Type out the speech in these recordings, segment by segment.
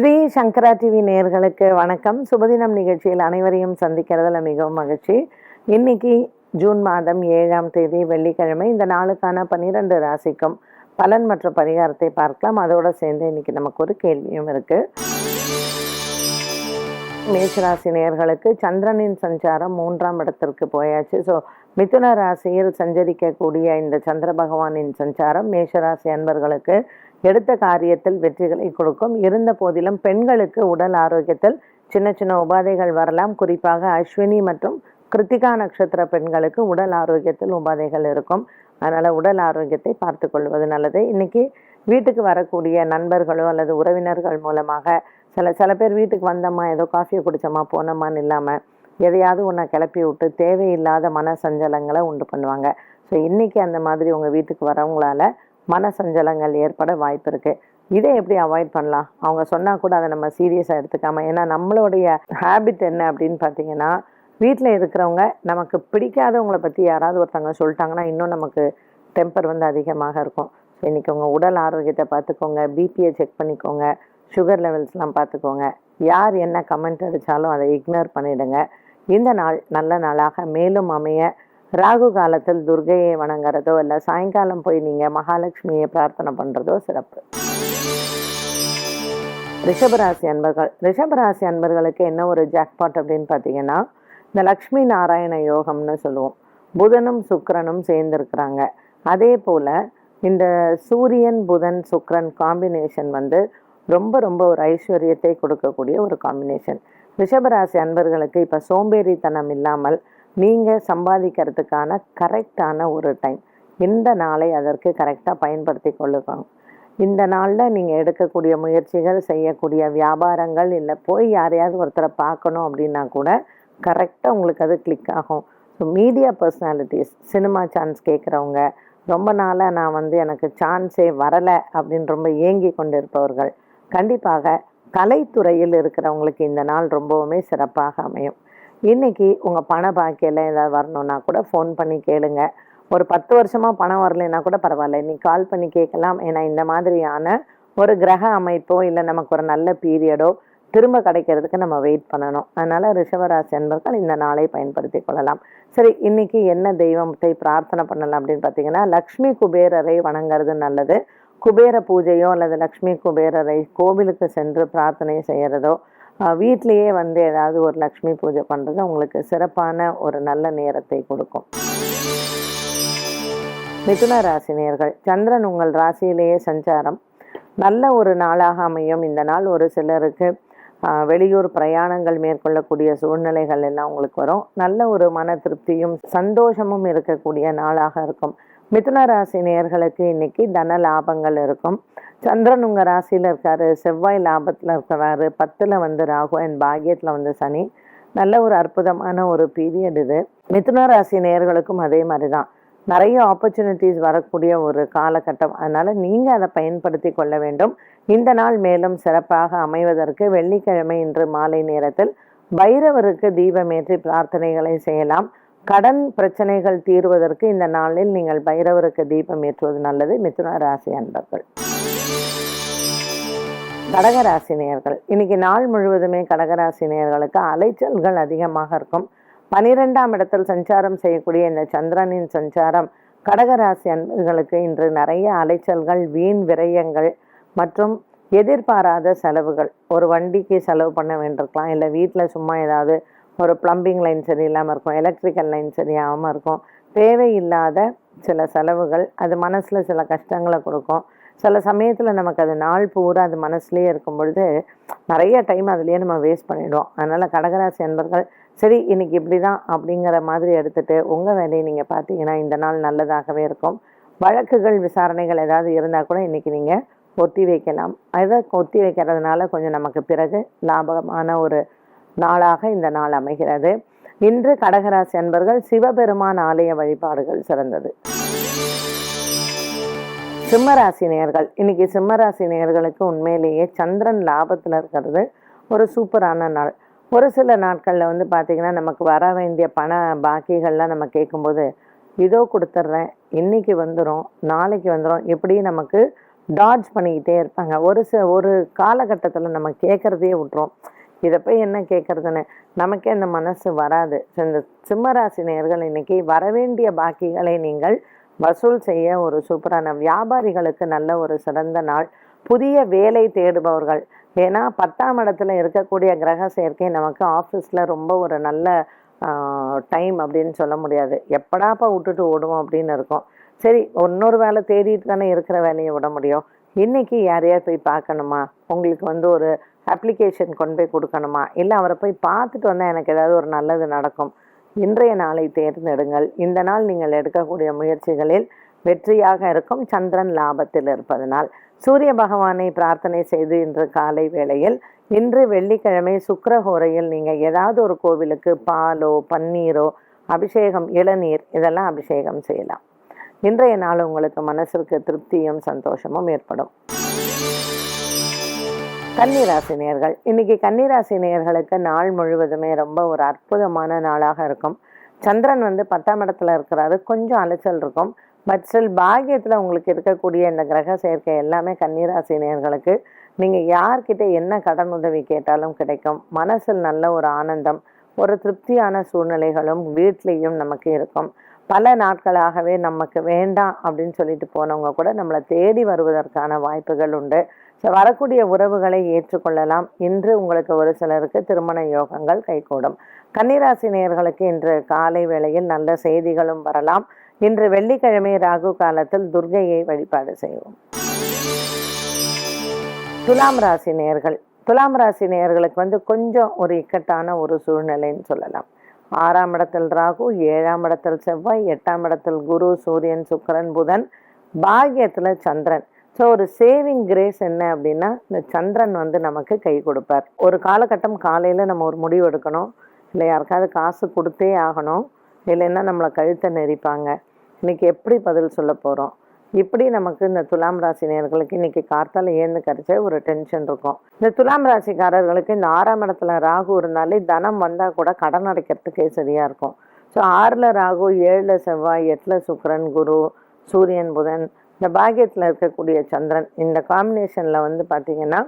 ஸ்ரீ சங்கரா TV நேயர்களுக்கு வணக்கம். சுபதினம் நிகழ்ச்சியில் அனைவரையும் சந்திக்கிறதுல மிகவும் மகிழ்ச்சி. இன்னைக்கு ஜூன் மாதம் ஏழாம் தேதி வெள்ளிக்கிழமை. இந்த நாளுக்கான பன்னிரெண்டு ராசிக்கும் பலன் மற்றும் பரிகாரத்தை பார்க்கலாம். அதோடு சேர்ந்து இன்னைக்கு நமக்கு ஒரு கேள்வியும் இருக்குது மேஷராசி நேர்களுக்கு சந்திரனின் சஞ்சாரம் மூன்றாம் இடத்திற்கு போயாச்சு. ஸோ மிதுன ராசியில் சஞ்சரிக்கக்கூடிய இந்த சந்திர பகவானின் சஞ்சாரம் மேஷராசி அன்பர்களுக்கு எடுத்த காரியத்தில் வெற்றிகளை கொடுக்கும். இருந்த போதிலும் பெண்களுக்கு உடல் ஆரோக்கியத்தில் சின்ன சின்ன உபாதைகள் வரலாம். குறிப்பாக அஸ்வினி மற்றும் கிருத்திகா நட்சத்திர பெண்களுக்கு உடல் ஆரோக்கியத்தில் உபாதைகள் இருக்கும். அதனால் உடல் ஆரோக்கியத்தை பார்த்து கொள்வது நல்லது. இன்னைக்கு வீட்டுக்கு வரக்கூடிய நண்பர்களோ அல்லது உறவினர்கள் மூலமாக சில சில பேர் வீட்டுக்கு வந்தம்மா ஏதோ காஃபியை குடித்தம்மா போனோமான்னு இல்லாமல் எதையாவது ஒன்றை கிளப்பி விட்டு தேவையில்லாத மன சஞ்சலங்களை உண்டு பண்ணுவாங்க. ஸோ இன்றைக்கி அந்த மாதிரி உங்கள் வீட்டுக்கு வரவங்களால மன சஞ்சலங்கள் ஏற்பட வாய்ப்பு இருக்குது இதை எப்படி அவாய்ட் பண்ணலாம்? அவங்க சொன்னால் கூட அதை நம்ம சீரியஸாக எடுத்துக்காம ஏன்னா நம்மளுடைய ஹேபிட் என்ன அப்படின்னு பார்த்தீங்கன்னா வீட்டில் இருக்கிறவங்க நமக்கு பிடிக்காதவங்கள பற்றி யாராவது ஒருத்தவங்க சொல்லிட்டாங்கன்னா இன்னும் நமக்கு டெம்பர் வந்து அதிகமாக இருக்கும். ஸோ இன்றைக்கி உங்கள் உடல் ஆரோக்கியத்தை பார்த்துக்கோங்க பிபியை செக் பண்ணிக்கோங்க சுகர் லெவல்ஸ்லாம் பார்த்துக்கோங்க. யார் என்ன கமெண்ட் அடித்தாலும் அதை இக்னோர் பண்ணிடுங்க. இந்த நாள் நல்ல நாளாக மேலும் அமைய. ராகு காலத்தில் துர்கையை வணங்குறதோ இல்லை சாயங்காலம் போய் நீங்கள் மகாலட்சுமியை பிரார்த்தனை பண்ணுறதோ சிறப்பு. ரிஷபராசி அன்பர்கள். ரிஷபராசி அன்பர்களுக்கு என்ன ஒரு ஜாக்பாட் அப்படின்னு பார்த்தீங்கன்னா இந்த லக்ஷ்மி நாராயண யோகம்னு சொல்லுவோம். புதனும் சுக்கரனும் சேர்ந்துருக்குறாங்க. அதே போல் இந்த சூரியன் புதன் சுக்கரன் காம்பினேஷன் வந்து ரொம்ப ரொம்ப ஒரு ஐஸ்வர்யத்தை கொடுக்கக்கூடிய ஒரு காம்பினேஷன் ரிஷபராசி அன்பர்களுக்கு இப்போ சோம்பேறித்தனம் இல்லாமல் நீங்கள் சம்பாதிக்கிறதுக்கான கரெக்டான ஒரு டைம் இந்த நாளை அதற்கு கரெக்டாக பயன்படுத்தி கொள்ளுங்க இந்த நாளில் நீங்கள் எடுக்கக்கூடிய முயற்சிகள் செய்யக்கூடிய வியாபாரங்கள் இல்லை போய் யாரையாவது ஒருத்தரை பார்க்கணும் அப்படின்னா கூட கரெக்டாக உங்களுக்கு அது கிளிக் ஆகும். So media personalities cinema chance கேட்குறவங்க ரொம்ப நாளாக நான் வந்து எனக்கு சான்ஸே வரலை அப்படின்னு ரொம்ப ஏங்கி கொண்டு இருப்பவர்கள் கண்டிப்பாக கலைத்துறையில் இருக்கிறவங்களுக்கு இந்த நாள் ரொம்பவுமே சிறப்பாக அமையும். இன்றைக்கி உங்கள் பண பாக்கியில் ஏதாவது வரணுன்னா கூட ஃபோன் பண்ணி கேளுங்க. ஒரு பத்து வருஷமாக பணம் வரலைன்னா கூட பரவாயில்ல. இன்னைக்கு கால் பண்ணி கேட்கலாம். ஏன்னா இந்த மாதிரியான ஒரு கிரக அமைப்போ இல்லை நமக்கு ஒரு நல்ல பீரியடோ திரும்ப கிடைக்கிறதுக்கு நம்ம வெயிட் பண்ணணும். அதனால் ரிஷவராசி என்பர்கள் இந்த நாளை பயன்படுத்தி கொள்ளலாம். சரி இன்றைக்கி என்ன தெய்வத்தை பிரார்த்தனை பண்ணலாம் அப்படின்னு பார்த்தீங்கன்னா லக்ஷ்மி குபேரரை வணங்குறது நல்லது. குபேர பூஜையோ அல்லது லக்ஷ்மி குபேரரை கோவிலுக்கு சென்று பிரார்த்தனை செய்கிறதோ வீட்டிலையே வந்து ஏதாவது ஒரு லக்ஷ்மி பூஜை பண்ணுறது உங்களுக்கு சிறப்பான ஒரு நல்ல நேரத்தை கொடுக்கும். மிதுன ராசினியர்கள் சந்திரன் உங்கள் ராசியிலேயே சஞ்சாரம். நல்ல ஒரு நாளாக அமையும். இந்த நாள் ஒரு சிலருக்கு வெளியூர் பிரயாணங்கள் மேற்கொள்ளக்கூடிய சூழ்நிலைகள் எல்லாம் உங்களுக்கு வரும். நல்ல ஒரு மன திருப்தியும் சந்தோஷமும் இருக்கக்கூடிய நாளாக இருக்கும். மிதுன ராசி நேர்களுக்கு இன்னைக்கு தன லாபங்கள் இருக்கும். சந்திரன் உங்கள் ராசியில் இருக்காரு. செவ்வாய் லாபத்தில் இருக்கிறாரு. பத்தில் வந்து ராகு அண்ட் பாகியத்தில் வந்து சனி. நல்ல ஒரு அற்புதமான ஒரு பீரியட் இது. மிதுன ராசி நேர்களுக்கும் அதே மாதிரி தான் நிறைய ஆப்பர்ச்சுனிட்டிஸ் வரக்கூடிய ஒரு காலகட்டம். அதனால் நீங்கள் அதை பயன்படுத்தி கொள்ள வேண்டும். இந்த நாள் மேலும் சிறப்பாக அமைவதற்கு வெள்ளிக்கிழமை இன்று மாலை நேரத்தில் பைரவருக்கு தீபமேற்றி பிரார்த்தனைகளை செய்யலாம். கடன் பிரச்சனைகள் தீர்வதற்கு இந்த நாளில் நீங்கள் பைரவருக்கு தீபம் ஏற்றுவது நல்லது. மிதுன ராசி அன்பர்கள். கடகராசி நேயர்கள். இன்னைக்கு நாள் முழுவதுமே கடகராசி நேயர்களுக்கு அலைச்சல்கள் அதிகமாக இருக்கும். பனிரெண்டாம் இடத்தில் சஞ்சாரம் செய்யக்கூடிய இந்த சந்திரனின் சஞ்சாரம் கடகராசி அன்பர்களுக்கு இன்று நிறைய அலைச்சல்கள் வீண் விரயங்கள் மற்றும் எதிர்பாராத செலவுகள். ஒரு வண்டிக்கு செலவு பண்ண வேண்டியிருக்கலாம். இல்லை வீட்டில் சும்மா ஏதாவது ஒரு ப்ளம்பிங் லைன் சரியில்லாமல் இருக்கும் எலக்ட்ரிக்கல் லைன் சரியாகாமல் இருக்கும். தேவையில்லாத சில செலவுகள் அது மனசில் சில கஷ்டங்களை கொடுக்கும். சில சமயத்தில் நமக்கு அது நாள் பூரா அது மனசுலேயே இருக்கும் பொழுது நிறைய டைம் அதுலேயே நம்ம வேஸ்ட் பண்ணிவிடுவோம் அதனால் கடகராசி அன்பர்கள் சரி இன்னைக்கு இப்படி தான் அப்படிங்கிற மாதிரி எடுத்துகிட்டு உங்கள் வேலையை நீங்கள் பார்த்தீங்கன்னா இந்த நாள் நல்லதாகவே இருக்கும். வழக்குகள் விசாரணைகள் ஏதாவது இருந்தால் கூட இன்றைக்கி நீங்கள் ஒத்தி வைக்கலாம். அதை ஒத்தி வைக்கிறதுனால கொஞ்சம் நமக்கு பிறகு லாபகமான ஒரு நாளாக இந்த நாள் அமைகிறது. இன்று கடகராசி அன்பர்கள் சிவபெருமான் ஆலய வழிபாடுகள் சிறந்தது. சிம்மராசி நேர்கள் இன்னைக்கு சிம்மராசி நேர்களுக்கு உண்மையிலேயே சந்திரன் லாபத்தில் இருக்கிறது. ஒரு சூப்பரான நாள். ஒரு சில நாட்களில் வந்து பார்த்திங்கன்னா நமக்கு வர வேண்டிய பண பாக்கிகள்லாம் நம்ம கேட்கும்போது இதோ கொடுத்துட்றேன் இன்னைக்கு வந்துடும் நாளைக்கு வந்துடும் எப்படியும் நமக்கு டாட்ஜ் பண்ணிக்கிட்டே இருப்பாங்க. ஒரு ச ஒரு காலகட்டத்தில் நம்ம கேட்குறதையே விட்ருவோம் இதை போய் என்ன கேட்குறதுன்னு நமக்கே அந்த மனசு வராது. இந்த சிம்மராசி நேர்கள் இன்னைக்கு வரவேண்டிய பாக்கிகளை நீங்கள் வசூல் செய்ய ஒரு சூப்பரான வியாபாரிகளுக்கு நல்ல ஒரு சிறந்த நாள். புதிய வேலை தேடுபவர்கள். ஏன்னா பத்தாம் இடத்துல இருக்கக்கூடிய கிரக சேர்க்கை நமக்கு ஆஃபீஸில் ரொம்ப ஒரு நல்ல டைம் அப்படின்னு சொல்ல முடியாது. எப்படாப்பா விட்டுட்டு ஓடுவோம் அப்படின்னு இருக்கும். சரி இன்னொரு வேலை தேடிட்டு தானே இருக்கிற வேலையை விட முடியும். இன்னைக்கு யாரையாவது போய் பார்க்கணுமா? உங்களுக்கு வந்து ஒரு அப்ளிகேஷன் கொண்டு போய் கொடுக்கணுமா? இல்லை அவரை போய் பார்த்துட்டு வந்தால் எனக்கு ஏதாவது ஒரு நல்லது நடக்கும். இன்றைய நாளை தேர்ந்தெடுங்கள். இந்த நாள் நீங்கள் எடுக்கக்கூடிய முயற்சிகளில் வெற்றியாக இருக்கும். சந்திரன் லாபத்தில் இருப்பதனால். சூரிய பகவானை பிரார்த்தனை செய்து இன்று காலை வேளையில் இன்று வெள்ளிக்கிழமை சுக்கரஹோரையில் நீங்கள் ஏதாவது ஒரு கோவிலுக்கு பாலோ பன்னீரோ அபிஷேகம் இளநீர் இதெல்லாம் அபிஷேகம் செய்யலாம். இன்றைய நாள் உங்களுக்கு மனசிற்கு திருப்தியும் சந்தோஷமும் ஏற்படும். கன்னிராசி நேர்கள் இன்னைக்கு கன்னிராசி நேர்களுக்கு நாள் முழுவதுமே ரொம்ப ஒரு அற்புதமான நாளாக இருக்கும். சந்திரன் வந்து பத்தாம் இடத்துல இருக்கிறாரு கொஞ்சம் அலைச்சல் இருக்கும். பட் ஸ்டில் பாக்கியத்தில் உங்களுக்கு இருக்கக்கூடிய இந்த கிரக சேர்க்கை எல்லாமே கன்னிராசி நேர்களுக்கு நீங்கள் யார்கிட்ட என்ன கடன் உதவி கேட்டாலும் கிடைக்கும். மனசில் நல்ல ஒரு ஆனந்தம் ஒரு திருப்தியான சூழ்நிலைகளும் வீட்லேயும் நமக்கு இருக்கும். பல நாட்களாகவே நமக்கு வேண்டாம் அப்படின்னு சொல்லிட்டு போனவங்க கூட நம்மளை தேடி வருவதற்கான வாய்ப்புகள் உண்டு. வரக்கூடிய உறவுகளை ஏற்றுக்கொள்ளலாம். இன்று உங்களுக்கு ஒரு சிலருக்கு திருமண யோகங்கள் கைகூடும். கன்னிராசி நேயர்களுக்கு இன்று காலை வேளையில் நல்ல செய்திகளும் வரலாம். இன்று வெள்ளிக்கிழமை ராகு காலத்தில் துர்கையை வழிபாடு செய்வோம். துலாம் ராசி நேயர்கள் துலாம் ராசி நேயர்களுக்கு வந்து கொஞ்சம் ஒரு இக்கட்டான ஒரு சூழ்நிலைன்னு சொல்லலாம். ஆறாம் இடத்தில் ராகு ஏழாம் இடத்தில் செவ்வாய் எட்டாம் இடத்தில் குரு சூரியன் சுக்கிரன் புதன் பாகியத்தில் சந்திரன். ஸோ ஒரு சேவிங் கிரேஸ் என்ன அப்படின்னா இந்த சந்திரன் வந்து நமக்கு கை கொடுப்பார். ஒரு காலகட்டம் காலையில் நம்ம ஒரு முடிவு எடுக்கணும். இல்லை யாருக்காவது காசு கொடுத்தே ஆகணும். இல்லைன்னா நம்மளை கழுத்தை நெரிப்பாங்க. இன்னைக்கு எப்படி பதில் சொல்ல போகிறோம் இப்படி நமக்கு இந்த துலாம் ராசி நேர்களுக்கு இன்றைக்கி கார்த்தால் ஏந்து கரைச்ச ஒரு டென்ஷன் இருக்கும். இந்த துலாம் ராசிக்காரர்களுக்கு இந்த ஆறாம் இடத்துல ராகு இருந்தாலே தனம் வந்தால் கூட கடன் அடைக்கிறதுக்கே சரியாக இருக்கும். ஸோ ஆறில் ராகு ஏழில் செவ்வாய் எட்டில் சுக்கரன் குரு சூரியன் புதன் இந்த பாக்கியத்தில் இருக்கக்கூடிய சந்திரன் இந்த காம்பினேஷனில் வந்து பார்த்திங்கன்னா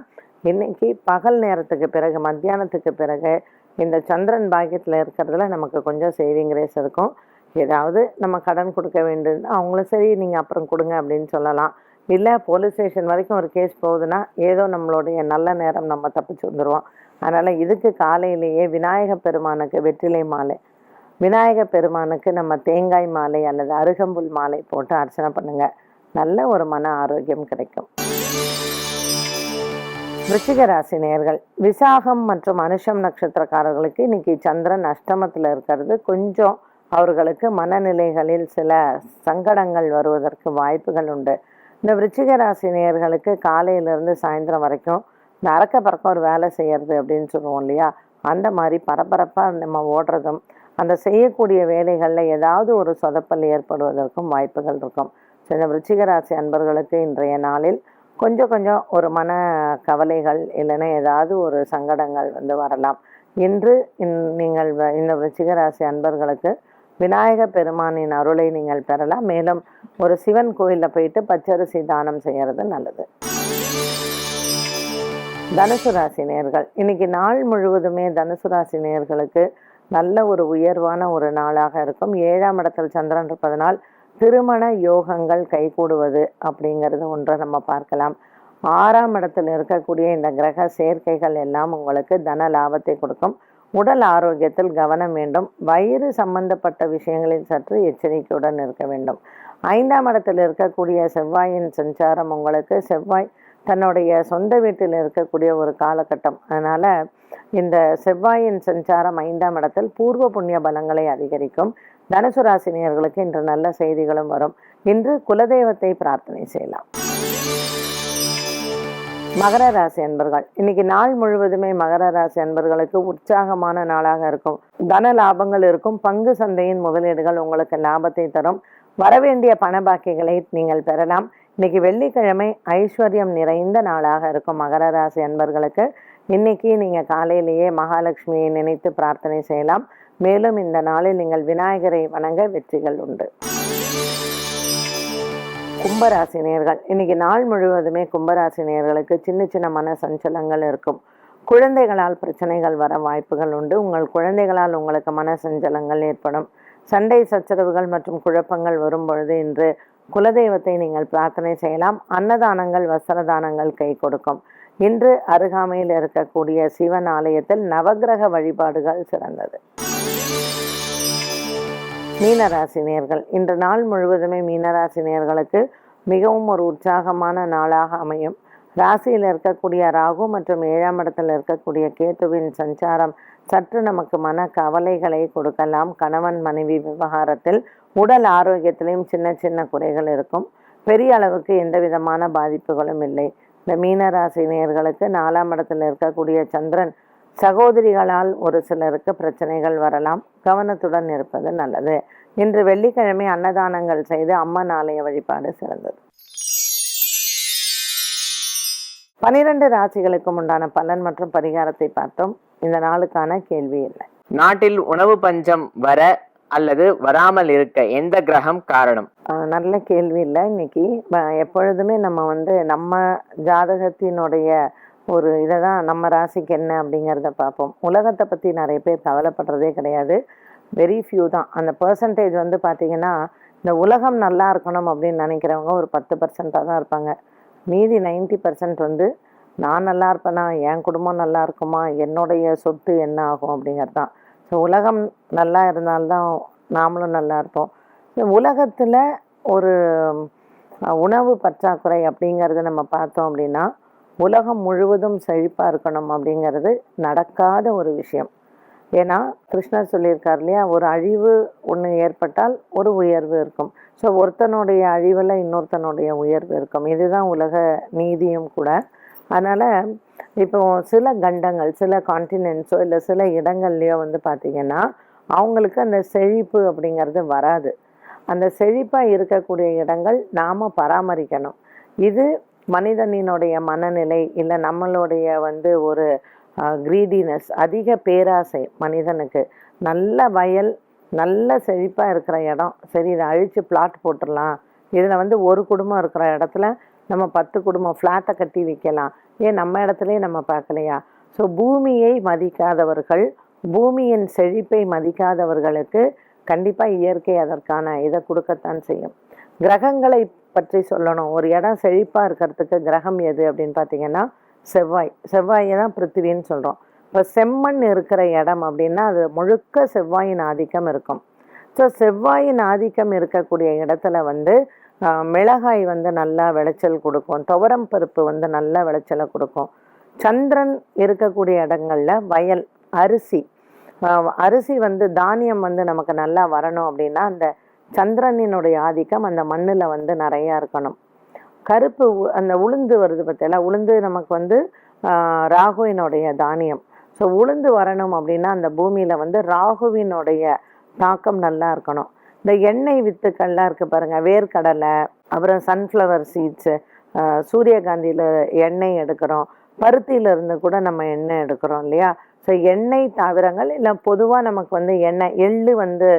இன்னைக்கு பகல் நேரத்துக்கு பிறகு மத்தியானத்துக்கு பிறகு இந்த சந்திரன் பாக்கியத்தில் இருக்கிறதுல நமக்கு கொஞ்சம் சேவிங் ரேஸ் இருக்கும். ஏதாவது நம்ம கடன் கொடுக்க வேண்டியதுன்னா அவங்களும் சரி நீங்கள் அப்புறம் கொடுங்க அப்படின்னு சொல்லலாம். இல்லை போலீஸ் ஸ்டேஷன் வரைக்கும் ஒரு கேஸ் போகுதுன்னா ஏதோ நம்மளுடைய நல்ல நேரம் நம்ம தப்பிச்சு வந்துடுவோம் அதனால் இதுக்கு காலையிலேயே விநாயக பெருமானுக்கு வெற்றிலை மாலை விநாயக பெருமானுக்கு நம்ம தேங்காய் மாலை அல்லது அருகம்புல் மாலை போட்டு அர்ச்சனை பண்ணுங்கள் நல்ல ஒரு மன ஆரோக்கியம் கிடைக்கும். விருச்சிக ராசி நேயர்கள் விசாகம் மற்றும் அனுஷம் நட்சத்திரக்காரர்களுக்கு இன்னைக்கு சந்திரன் அஷ்டமத்தில் இருக்கிறது. கொஞ்சம் அவர்களுக்கு மனநிலைகளில் சில சங்கடங்கள் வருவதற்கு வாய்ப்புகள் உண்டு. இந்த விருச்சிக ராசி நேர்களுக்கு காலையிலேருந்து சாயந்தரம் வரைக்கும் இந்த அறக்க பறக்க ஒரு வேலை செய்யறது அப்படின்னு சொல்லுவோம் இல்லையா? அந்த மாதிரி பரபரப்பாக நம்ம ஓடுறதும் அந்த செய்யக்கூடிய வேலைகளில் ஏதாவது ஒரு சொதப்பல் ஏற்படுவதற்கும் வாய்ப்புகள் இருக்கும். சில விருச்சிகராசி அன்பர்களுக்கு இன்றைய நாளில் கொஞ்சம் கொஞ்சம் ஒரு மன கவலைகள் இல்லைன்னா ஏதாவது ஒரு சங்கடங்கள் வந்து வரலாம். இன்று இன்- நீங்கள் வ- இந்த விருச்சிகராசி அன்பர்களுக்கு விநாயக பெருமானின் அருளை நீங்கள் பெறலாம். மேலும் ஒரு சிவன் கோயிலில் போயிட்டு பச்சரிசி தானம் செய்கிறது நல்லது. தனுசு ராசி நேர்கள். இன்னைக்கு நாள் முழுவதுமே தனுசு ராசி நேர்களுக்கு நல்ல ஒரு உயர்வான ஒரு நாளாக இருக்கும். ஏழாம் இடத்தில் சந்திரன் இருப்பதனால் திருமண யோகங்கள் கைகூடுவது அப்படிங்கிறது ஒன்றை நம்ம பார்க்கலாம். ஆறாம் இடத்தில் இருக்கக்கூடிய இந்த கிரக சேர்க்கைகள் எல்லாம் உங்களுக்கு தன லாபத்தை கொடுக்கும். உடல் ஆரோக்கியத்தில் கவனம் வேண்டும். வயிறு சம்பந்தப்பட்ட விஷயங்களில் சற்று எச்சரிக்கையுடன் இருக்க வேண்டும். ஐந்தாம் இடத்தில் இருக்கக்கூடிய செவ்வாயின் சஞ்சாரம் உங்களுக்கு செவ்வாய் தன்னுடைய சொந்த வீட்டில் இருக்கக்கூடிய ஒரு காலகட்டம். அதனால் இந்த செவ்வாயின் சஞ்சாரம் ஐந்தாம் இடத்தில் பூர்வ புண்ணிய பலங்களை அதிகரிக்கும். தனுசு ராசினியர்களுக்கு இன்று நல்ல செய்திகளும் வரும். இன்று குலதெய்வத்தை பிரார்த்தனை செய்யலாம். மகர ராசி அன்பர்கள் இன்னைக்கு நாள் முழுவதுமே மகர ராசி அன்பர்களுக்கு உற்சாகமான நாளாக இருக்கும். தன லாபங்கள் இருக்கும். பங்கு சந்தையின் முதலீடுகள் உங்களுக்கு லாபத்தை தரும். வரவேண்டிய பண பாக்கிகளை நீங்கள் பெறலாம். இன்னைக்கு வெள்ளிக்கிழமை ஐஸ்வர்யம் நிறைந்த நாளாக இருக்கும் மகர ராசி அன்பர்களுக்கு. இன்னைக்கு நீங்க காலையிலேயே மகாலட்சுமியை நினைத்து பிரார்த்தனை செய்யலாம். மேலும் இந்த நாளில் நீங்கள் விநாயகரை வணங்க வெற்றிகள் உண்டு. கும்பராசி நேர்கள் இன்னைக்கு நாள் முழுவதுமே கும்பராசி நேர்களுக்கு சின்ன சின்ன மன சஞ்சலங்கள் இருக்கும். குழந்தைகளால் பிரச்சனைகள் வர வாய்ப்புகள் உண்டு. உங்கள் குழந்தைகளால் உங்களுக்கு மன சஞ்சலங்கள் ஏற்படும். சண்டை சச்சரவுகள் மற்றும் குழப்பங்கள் வரும் பொழுது இன்று குலதெய்வத்தை நீங்கள் பிரார்த்தனை செய்யலாம். அன்னதானங்கள் வஸ்திரதானங்கள் கை கொடுக்கும். இன்று அருகாமையில் இருக்கக்கூடிய சிவன் ஆலயத்தில் நவக்கிரக வழிபாடுகள் சிறந்தது. மீனராசினியர்கள். இன்று நாள் முழுவதுமே மீனராசினியர்களுக்கு மிகவும் ஒரு உற்சாகமான நாளாக அமையும். ராசியில் இருக்கக்கூடிய ராகு மற்றும் ஏழாம் இடத்தில் இருக்கக்கூடிய கேத்துவின் சஞ்சாரம் சற்று நமக்கு மன கவலைகளை கொடுக்கலாம். கணவன் மனைவி விவகாரத்தில் உடல் ஆரோக்கியத்திலையும் சின்ன சின்ன குறைகள் இருக்கும். பெரிய அளவுக்கு எந்த விதமான பாதிப்புகளும் இல்லை. இந்த மீனராசினியர்களுக்கு நாலாம் இடத்தில் இருக்கக்கூடிய சந்திரன் சகோதரிகளால் ஒரு சிலருக்கு பிரச்சனைகள் வரலாம். கவனத்துடன் இருப்பது நல்லது. இன்று வெள்ளிக்கிழமை அன்னதானங்கள் செய்து அம்மன் ஆலய வழிபாடு சிறந்தது. பனிரெண்டு ராசிகளுக்கும் உண்டான பலன் மற்றும் பரிகாரத்தை பார்த்தோம். இந்த நாளுக்கான கேள்வி இல்லை நாட்டில் உணவு பஞ்சம் வர அல்லது வராமல் இருக்க எந்த கிரகம் காரணம்? நல்ல கேள்வி இல்லை இன்னைக்கு. எப்பொழுதுமே நம்ம வந்து நம்ம ஜாதகத்தினுடைய ஒரு இதை தான் நம்ம ராசிக்கு என்ன அப்படிங்கிறத பார்ப்போம். உலகத்தை பற்றி நிறைய பேர் கவலைப்படுறதே கிடையாது. வெரி ஃபியூ தான். அந்த பர்சன்டேஜ் வந்து பார்த்தீங்கன்னா இந்த உலகம் நல்லா இருக்கணும் அப்படின்னு நினைக்கிறவங்க ஒரு பத்து பர்சன்டாக தான் இருப்பாங்க. மீதி 90% பர்சன்ட் வந்து நான் நல்லா இருப்பேனா என் குடும்பம் நல்லா இருக்குமா என்னுடைய சொத்து என்ன ஆகும் அப்படிங்கிறது தான். ஸோ உலகம் நல்லா இருந்தால்தான் நாமளும் நல்லா இருப்போம். உலகத்தில் ஒரு உணவு பற்றாக்குறை அப்படிங்கிறத நம்ம பார்த்தோம் அப்படின்னா உலகம் முழுவதும் செழிப்பாக இருக்கணும் அப்படிங்கிறது நடக்காத ஒரு விஷயம். ஏன்னா கிருஷ்ணர் சொல்லியிருக்கார் இல்லையா ஒரு அழிவு ஒன்று ஏற்பட்டால் ஒரு உயர்வு இருக்கும். ஸோ ஒருத்தனுடைய அழிவில் இன்னொருத்தனுடைய உயர்வு இருக்கும். இதுதான் உலக நீதியும் கூட. அதனால் இப்போ சில கண்டங்கள் சில கான்டினென்ட்ஸோ இல்லை சில இடங்கள்லையோ வந்து பார்த்திங்கன்னா அவங்களுக்கு அந்த செழிப்பு அப்படிங்கிறது வராது. அந்த செழிப்பாக இருக்கக்கூடிய இடங்கள் நாம் பராமரிக்கணும். இது மனிதனினுடைய மனநிலை இல்லை நம்மளுடைய வந்து ஒரு க்ரீடினஸ் அதிக பேராசை மனிதனுக்கு. நல்ல வயல் நல்ல செழிப்பாக இருக்கிற இடம். சரி இதை அழித்து பிளாட் போட்டுடலாம். இதில் வந்து ஒரு குடும்பம் இருக்கிற இடத்துல நம்ம பத்து குடும்பம் ஃப்ளாட்டை கட்டி விற்கலாம் ஏன் நம்ம இடத்துலையே நம்ம பார்க்கலையா? ஸோ பூமியை மதிக்காதவர்கள் பூமியின் செழிப்பை மதிக்காதவர்களுக்கு கண்டிப்பாக இயற்கை அதற்கான இதை கொடுக்கத்தான் செய்யும். கிரகங்களை பற்றி சொல்லணும். ஒரு இடம் செழிப்பாக இருக்கிறதுக்கு கிரகம் எது அப்படின்னு பார்த்தீங்கன்னா செவ்வாய். செவ்வாயை தான் பிருத்திவின்னு சொல்கிறோம் இப்போ செம்மண் இருக்கிற இடம் அப்படின்னா அது முழுக்க செவ்வாயின் ஆதிக்கம் இருக்கும். ஸோ செவ்வாயின் ஆதிக்கம் இருக்கக்கூடிய இடத்துல வந்து மிளகாய் வந்து நல்லா விளைச்சல் கொடுக்கும். துவரம் பருப்பு வந்து நல்லா விளைச்சலை கொடுக்கும். சந்திரன் இருக்கக்கூடிய இடங்கள்ல வயல் அரிசி. அரிசி வந்து தானியம் வந்து நமக்கு நல்லா வரணும் அப்படின்னா அந்த சந்திரனினுடைய ஆதிக்கம் அந்த மண்ணில் வந்து நிறையா இருக்கணும். கருப்பு உ- அந்த உளுந்து வருது பார்த்தீங்களா உளுந்து நமக்கு வந்து ராகுவினுடைய தானியம். ஸோ உளுந்து வரணும் அப்படின்னா அந்த பூமியில் வந்து ராகுவினுடைய தாக்கம் நல்லா இருக்கணும். இந்த எண்ணெய் வித்துக்கள்லாம் இருக்குது பாருங்கள் வேர்க்கடலை அப்புறம் சன்ஃப்ளவர் சீட்ஸு சூரியகாந்தியில் எண்ணெய் எடுக்கிறோம். பருத்தியிலிருந்து கூட நம்ம எண்ணெய் எடுக்கிறோம் இல்லையா? ஸோ எண்ணெய் தாவரங்கள் இல்லை பொதுவாக நமக்கு வந்து எண்ணெய் எள்ளு வந்து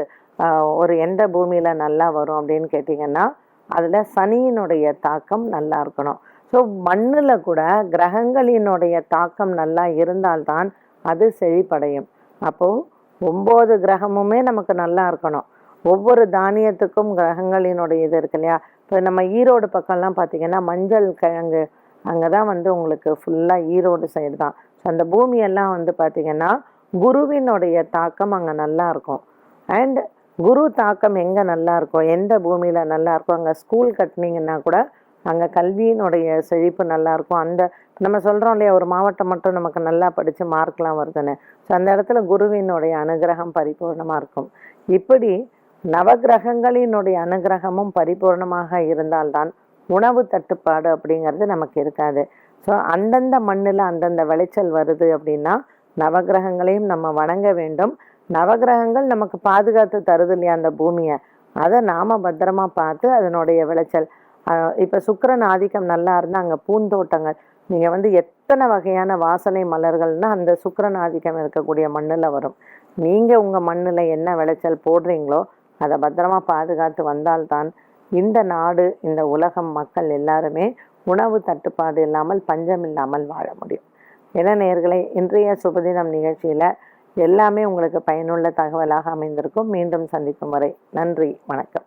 ஒரு எந்த பூமியில் நல்லா வரும் அப்படின்னு கேட்டிங்கன்னா அதில் சனியினுடைய தாக்கம் நல்லா இருக்கணும். ஸோ மண்ணில் கூட கிரகங்களினுடைய தாக்கம் நல்லா இருந்தால்தான் அது செழிப்படையும். அப்போது ஒம்பது கிரகமுமே நமக்கு நல்லா இருக்கணும். ஒவ்வொரு தானியத்துக்கும் கிரகங்களினுடைய இது இருக்கு இல்லையா? இப்போ நம்ம ஈரோடு பக்கம்லாம் பார்த்திங்கன்னா மஞ்சள் கிழங்கு அங்கே தான் வந்து உங்களுக்கு ஃபுல்லாக ஈரோடு சைடு தான். ஸோ அந்த பூமியெல்லாம் வந்து பார்த்தீங்கன்னா குருவினுடைய தாக்கம் அங்கே நல்லா இருக்கும். அண்ட் குரு தாக்கம் எங்கே நல்லா இருக்கும் எந்த பூமியில் நல்லா இருக்கும் அங்கே ஸ்கூல் கட்டினீங்கன்னா கூட அங்கே கல்வியினுடைய செழிப்பு நல்லாயிருக்கும் அந்த நம்ம சொல்கிறோம் இல்லையா ஒரு மாவட்டம் மட்டும் நமக்கு நல்லா படித்து மார்க்லாம் வருதுன்னு. ஸோ அந்த இடத்துல குருவினுடைய அனுகிரகம் பரிபூர்ணமாக இருக்கும். இப்படி நவகிரகங்களினுடைய அனுகிரகமும் பரிபூர்ணமாக இருந்தால்தான் உணவு தட்டுப்பாடு அப்படிங்கிறது நமக்கு இருக்காது. ஸோ அந்தந்த மண்ணில் அந்தந்த விளைச்சல் வருது அப்படின்னா நவகிரகங்களையும் நம்ம வணங்க வேண்டும். நவகிரகங்கள் நமக்கு பாதுகாத்து தருது இல்லையா அந்த பூமியை? அதை நாம பத்திரமா பார்த்து அதனுடைய விளைச்சல். இப்போ சுக்கரன் ஆதிக்கம் நல்லா இருந்தால் அங்கே பூந்தோட்டங்கள். நீங்கள் வந்து எத்தனை வகையான வாசனை மலர்கள்னா அந்த சுக்கரன் ஆதிக்கம் இருக்கக்கூடிய மண்ணில் வரும். நீங்கள் உங்கள் மண்ணில் என்ன விளைச்சல் போடுறீங்களோ அதை பத்திரமா பாதுகாத்து வந்தால்தான் இந்த நாடு இந்த உலகம் மக்கள் எல்லாருமே உணவு தட்டுப்பாடு இல்லாமல் பஞ்சம் இல்லாமல் வாழ முடியும். என நேர்களை இன்றைய சுபதினம் நிகழ்ச்சியில் எல்லாமே உங்களுக்கு பயனுள்ள தகவலாக அமைந்திருக்கும். மீண்டும் சந்திக்கும் வரை நன்றி வணக்கம்.